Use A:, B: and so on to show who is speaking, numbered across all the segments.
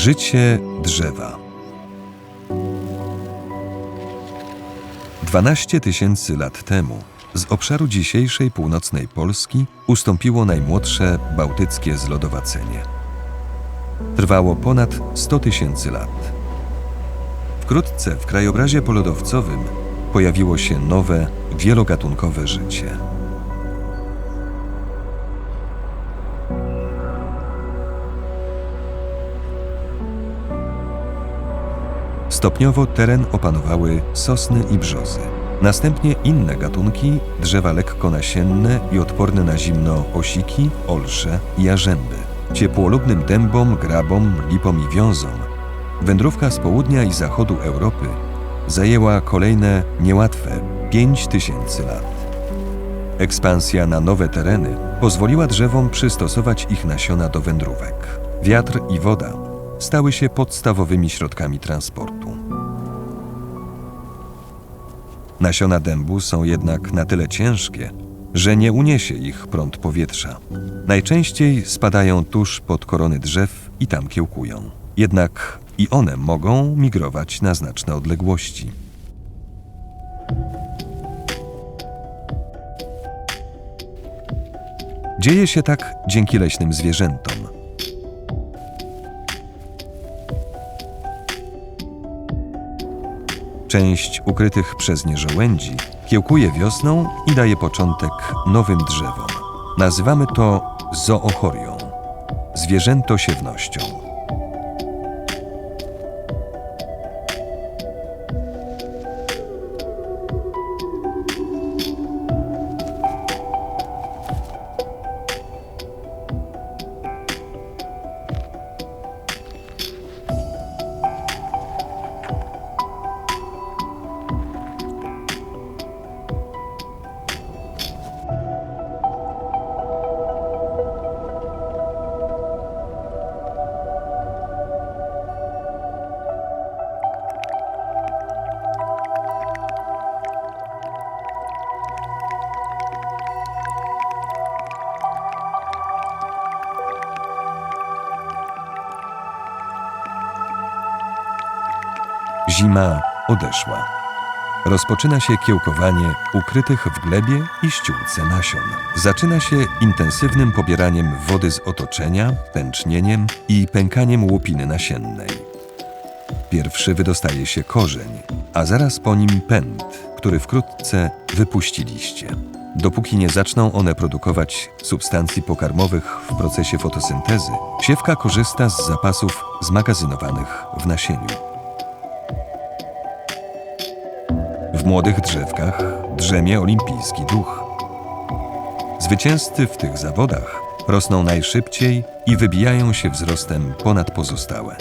A: Życie drzewa. 12 tysięcy lat temu z obszaru dzisiejszej północnej Polski ustąpiło najmłodsze bałtyckie zlodowacenie. Trwało ponad 100 tysięcy lat. Wkrótce w krajobrazie polodowcowym pojawiło się nowe, wielogatunkowe życie. Stopniowo teren opanowały sosny i brzozy. Następnie inne gatunki, drzewa lekko nasienne i odporne na zimno osiki, olsze i jarzęby. Ciepłolubnym dębom, grabom, lipom i wiązom wędrówka z południa i zachodu Europy zajęła kolejne niełatwe 5 tysięcy lat. Ekspansja na nowe tereny pozwoliła drzewom przystosować ich nasiona do wędrówek. Wiatr i woda stały się podstawowymi środkami transportu. Nasiona dębu są jednak na tyle ciężkie, że nie uniesie ich prąd powietrza. Najczęściej spadają tuż pod korony drzew i tam kiełkują. Jednak i one mogą migrować na znaczne odległości. Dzieje się tak dzięki leśnym zwierzętom. Część ukrytych przez nie żołędzi kiełkuje wiosną i daje początek nowym drzewom. Nazywamy to zoochorią, zwierzętosiewnością. Zima odeszła. Rozpoczyna się kiełkowanie ukrytych w glebie i ściółce nasion. Zaczyna się intensywnym pobieraniem wody z otoczenia, tęcznieniem i pękaniem łupiny nasiennej. Pierwszy wydostaje się korzeń, a zaraz po nim pęd, który wkrótce wypuści liście. Dopóki nie zaczną one produkować substancji pokarmowych w procesie fotosyntezy, siewka korzysta z zapasów zmagazynowanych w nasieniu. W młodych drzewkach drzemie olimpijski duch. Zwycięzcy w tych zawodach rosną najszybciej i wybijają się wzrostem ponad pozostałe.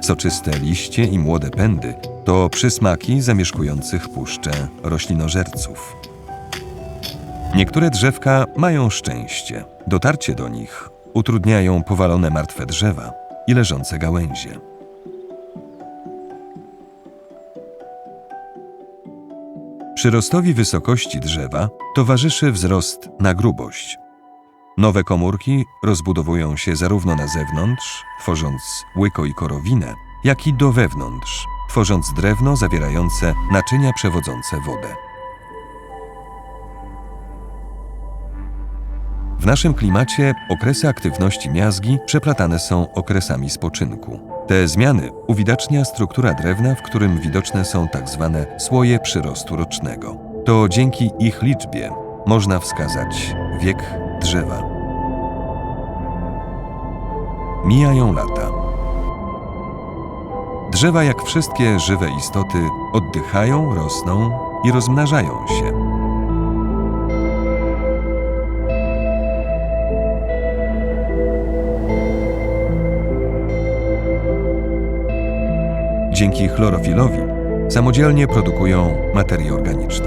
A: Soczyste liście i młode pędy to przysmaki zamieszkujących puszczę roślinożerców. Niektóre drzewka mają szczęście. Dotarcie do nich utrudniają powalone martwe drzewa i leżące gałęzie. Przyrostowi wysokości drzewa towarzyszy wzrost na grubość. Nowe komórki rozbudowują się zarówno na zewnątrz, tworząc łyko i korowinę, jak i do wewnątrz, tworząc drewno zawierające naczynia przewodzące wodę. W naszym klimacie okresy aktywności miazgi przeplatane są okresami spoczynku. Te zmiany uwidacznia struktura drewna, w którym widoczne są tak zwane słoje przyrostu rocznego. To dzięki ich liczbie można wskazać wiek drzewa. Mijają lata. Drzewa, jak wszystkie żywe istoty, oddychają, rosną i rozmnażają się. Dzięki chlorofilowi samodzielnie produkują materię organiczną.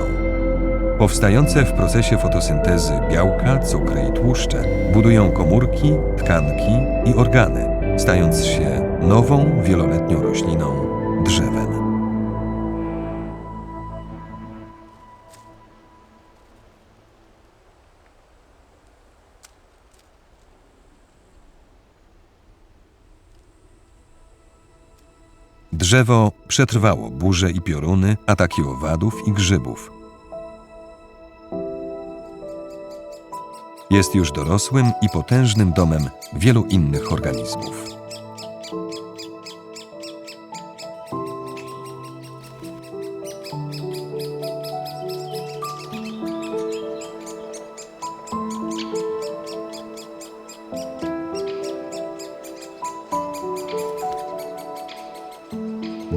A: Powstające w procesie fotosyntezy białka, cukry i tłuszcze budują komórki, tkanki i organy, stając się nową, wieloletnią rośliną drzewem. Drzewo przetrwało burze i pioruny, ataki owadów i grzybów. Jest już dorosłym i potężnym domem wielu innych organizmów.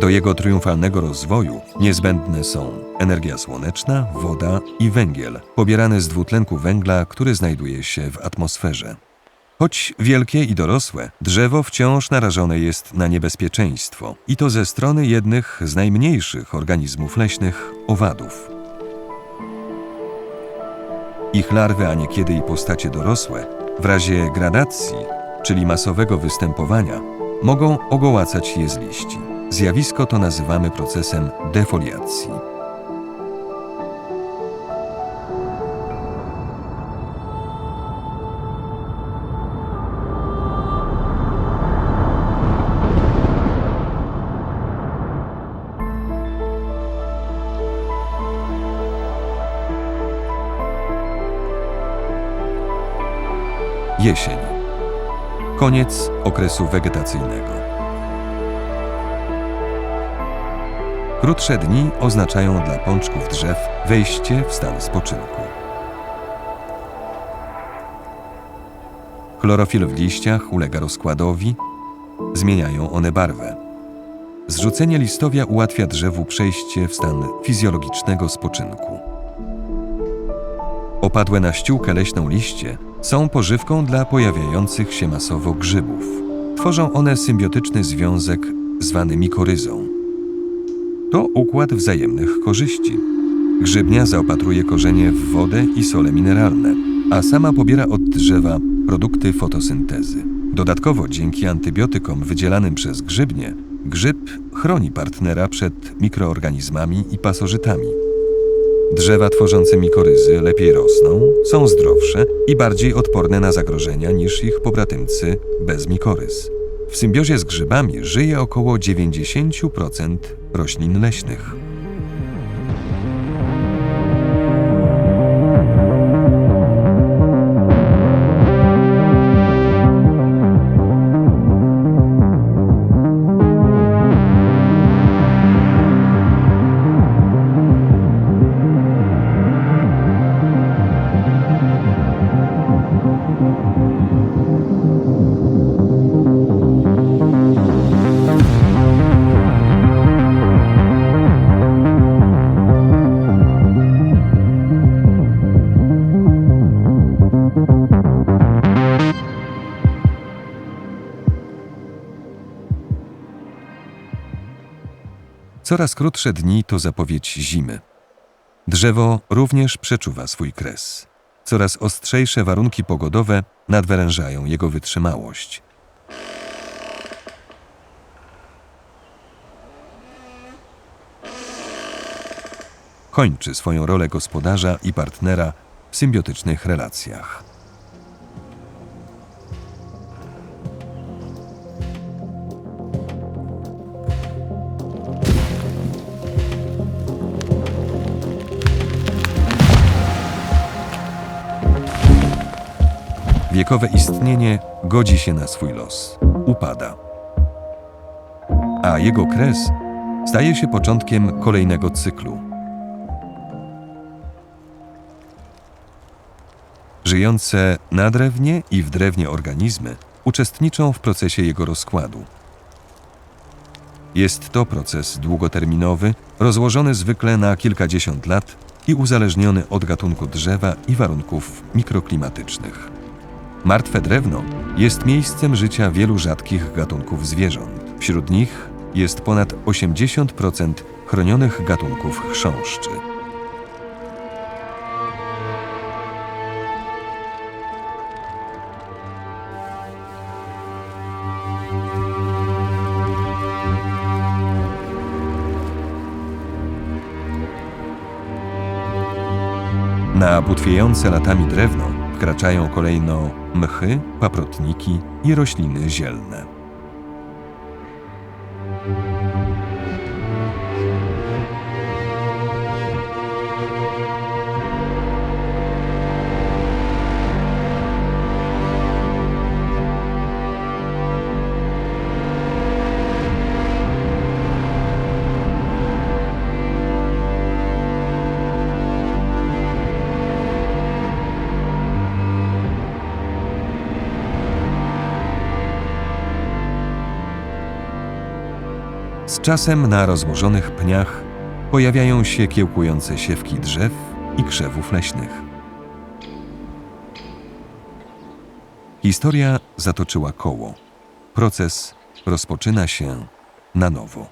A: Do jego triumfalnego rozwoju niezbędne są energia słoneczna, woda i węgiel, pobierany z dwutlenku węgla, który znajduje się w atmosferze. Choć wielkie i dorosłe, drzewo wciąż narażone jest na niebezpieczeństwo i to ze strony jednych z najmniejszych organizmów leśnych owadów. Ich larwy, a niekiedy i postacie dorosłe, w razie gradacji, czyli masowego występowania, mogą ogołacać je z liści. Zjawisko to nazywamy procesem defoliacji. Jesień. Koniec okresu wegetacyjnego. Krótsze dni oznaczają dla pączków drzew wejście w stan spoczynku. Chlorofil w liściach ulega rozkładowi, zmieniają one barwę. Zrzucenie listowia ułatwia drzewu przejście w stan fizjologicznego spoczynku. Opadłe na ściółkę leśną liście są pożywką dla pojawiających się masowo grzybów. Tworzą one symbiotyczny związek zwany mikoryzą. To układ wzajemnych korzyści. Grzybnia zaopatruje korzenie w wodę i sole mineralne, a sama pobiera od drzewa produkty fotosyntezy. Dodatkowo dzięki antybiotykom wydzielanym przez grzybnię, grzyb chroni partnera przed mikroorganizmami i pasożytami. Drzewa tworzące mikoryzy lepiej rosną, są zdrowsze i bardziej odporne na zagrożenia niż ich pobratymcy bez mikorys. W symbiozie z grzybami żyje około 90% roślin leśnych. Coraz krótsze dni to zapowiedź zimy. Drzewo również przeczuwa swój kres. Coraz ostrzejsze warunki pogodowe nadwyrężają jego wytrzymałość. Kończy swoją rolę gospodarza i partnera w symbiotycznych relacjach. Wiekowe istnienie godzi się na swój los, upada. A jego kres staje się początkiem kolejnego cyklu. Żyjące na drewnie i w drewnie organizmy uczestniczą w procesie jego rozkładu. Jest to proces długoterminowy, rozłożony zwykle na kilkadziesiąt lat i uzależniony od gatunku drzewa i warunków mikroklimatycznych. Martwe drewno jest miejscem życia wielu rzadkich gatunków zwierząt. Wśród nich jest ponad 80% chronionych gatunków chrząszczy. Na butwiejące latami drewno wkraczają kolejno mchy, paprotniki i rośliny zielne. Czasem na rozłożonych pniach pojawiają się kiełkujące siewki drzew i krzewów leśnych. Historia zatoczyła koło. Proces rozpoczyna się na nowo.